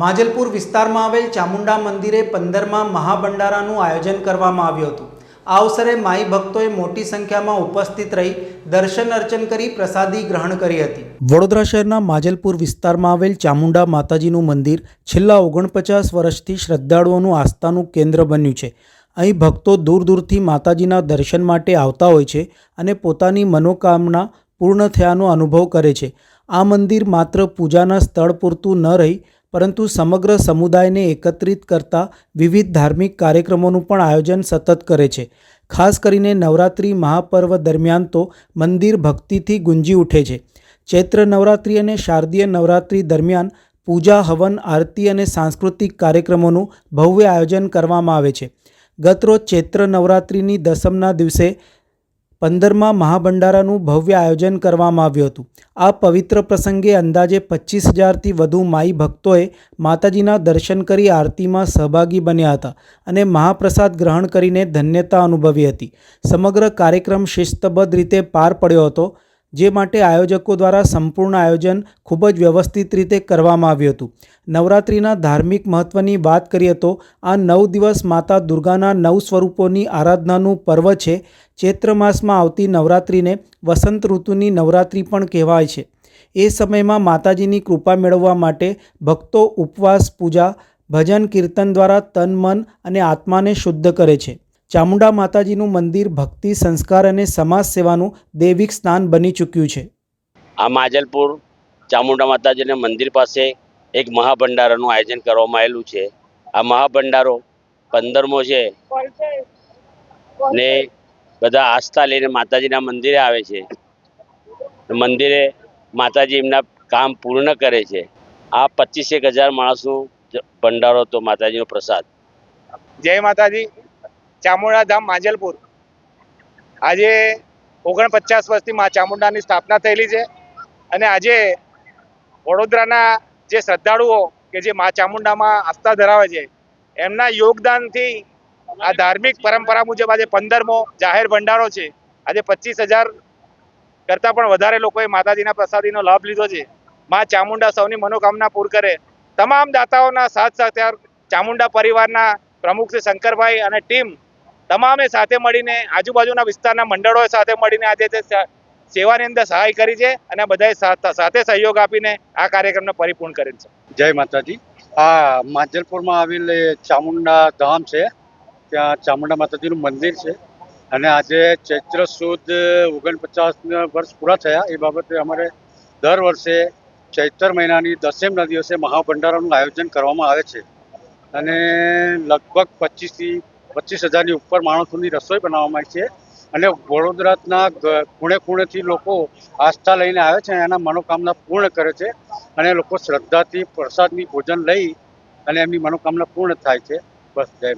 માજલપુર વિસ્તારમાં આવેલ ચામુંડા મંદિરે પંદરમાં મહાભંડારાનું આયોજન કરવામાં આવ્યું હતું. આ અવસરે માઈ ભક્તોએ મોટી સંખ્યામાં ઉપસ્થિત રહી દર્શન અર્ચન કરી પ્રસાદી ગ્રહણ કરી હતી. વડોદરા શહેરના માજલપુર વિસ્તારમાં આવેલ ચામુંડા માતાજીનું મંદિર છેલ્લા ઓગણપચાસ વર્ષથી શ્રદ્ધાળુઓનું આસ્થાનું કેન્દ્ર બન્યું છે. અહીં ભક્તો દૂર દૂરથી માતાજીના દર્શન માટે આવતા હોય છે અને પોતાની મનોકામના પૂર્ણ થયાનો અનુભવ કરે છે. આ મંદિર માત્ર પૂજાના સ્થળ પૂરતું ન રહી પરંતુ સમગ્ર સમુદાયને એકત્રિત કરતા વિવિધ ધાર્મિક કાર્યક્રમોનું પણ આયોજન સતત કરે છે. ખાસ કરીને નવરાત્રિ મહાપર્વ દરમિયાન તો મંદિર ભક્તિથી ગુંજી ઉઠે છે. ચૈત્ર નવરાત્રિ અને શારદીય નવરાત્રિ દરમિયાન પૂજા, હવન, આરતી અને સાંસ્કૃતિક કાર્યક્રમોનું ભવ્ય આયોજન કરવામાં આવે છે. ગતરોજ ચૈત્ર નવરાત્રિની દસમના દિવસે પંદરમાં મહાભંડારાનું ભવ્ય આયોજન કરવામાં આવ્યું હતું. આ પવિત્ર પ્રસંગે અંદાજે પચીસ હજારથી વધુ માઈ ભક્તોએ માતાજીના દર્શન કરી આરતીમાં સહભાગી બન્યા હતા અને મહાપ્રસાદ ગ્રહણ કરીને ધન્યતા અનુભવી હતી. સમગ્ર કાર્યક્રમ શિસ્તબદ્ધ રીતે પાર પડ્યો હતો. જે માટે આયોજકો દ્વારા સંપૂર્ણ આયોજન ખૂબ જ વ્યવસ્થિત રીતે કરવામાં આવ્યું હતું. નવરાત્રિના ધાર્મિક મહત્ત્વની વાત કરીએ તો આ નવ દિવસ માતા દુર્ગાના નવ સ્વરૂપોની આરાધનાનું પર્વ છે. ચૈત્ર માસમાં આવતી નવરાત્રિને વસંત ઋતુની નવરાત્રિ પણ કહેવાય છે. એ સમયમાં માતાજીની કૃપા મેળવવા માટે ભક્તો ઉપવાસ, પૂજા, ભજન, કીર્તન દ્વારા તન, મન અને આત્માને શુદ્ધ કરે છે. ચામુંડા માતાજીનું મંદિર ભક્તિ સંસ્કાર અને સમાજ સેવાનું દૈવિક સ્થાન બની ચૂક્યું છે. આ માજલપુર ચામુંડા માતાજીના મંદિર પાસે એક મહાભંડારાનું આયોજન કરવામાં આવેલું છે. આ મહાભંડારો પંદરમો છે ને બધા આસ્થા લઈને માતાજીના મંદિરે આવે છે. મંદિરે માતાજી એમના કામ પૂર્ણ કરે છે. આ પચીસેક હજાર માણસનું ભંડારો તો માતાજીનો પ્રસાદ. જય માતાજી. ચામુંડા ધામ માંજલપુર. આજે ઓગણપચાસ વર્ષથી મા ચામુંડાની સ્થાપના થયેલી છે અને આજે વડોદરાના જે શ્રદ્ધાળુઓ કે જે મા ચામુંડામાં આસ્થા ધરાવે છે, એમના યોગદાનથી આ ધાર્મિક પરંપરા મુજબ આજે પંદરમો જાહેર ભંડારો છે. આજે પચીસ હજાર કરતાં પણ વધારે લોકોએ માતાજીના પ્રસાદીનો લાભ લીધો છે. મા ચામુંડા સૌની મનોકામના પૂર કરે. તમામ દાતાઓના સાથ સાથે ચામુંડા પરિવારના પ્રમુખ શ્રી શંકરભાઈ અને ટીમ તમામે સાથે મળીને, આજુબાજુના વિસ્તારના મંડળોએ સાથે મળીને આજે તે સેવાની અંદર સહાય કરી છે અને બધાએ સાથે સહયોગ આપીને આ કાર્યક્રમને પરિપૂર્ણ કરેલ છે. જય માતાજી. આ માંજલપુરમાં આવેલ ચામુંડા ધામ છે. ત્યાં ચામુંડા માતાજીનું મંદિર છે. અને આજે ચૈત્ર સુદ ઓગણપચાસ વર્ષ પૂરા થયા. એ બાબતે અમારે દર વર્ષે ચૈત્ર મહિનાની દસેમના દિવસે મહાભંડારાનું આયોજન કરવામાં આવે છે. અને લગભગ પચીસથી પચીસ હજારની ઉપર માણસોની રસોઈ બનાવવામાં આવી છે. અને વડોદરાના ખૂણે ખૂણેથી લોકો આસ્થા લઈને આવે છે એના મનોકામના પૂર્ણ કરે છે. અને લોકો શ્રદ્ધાથી પ્રસાદની ભોજન લઈ અને એમની મનોકામના પૂર્ણ થાય છે. બસ, જય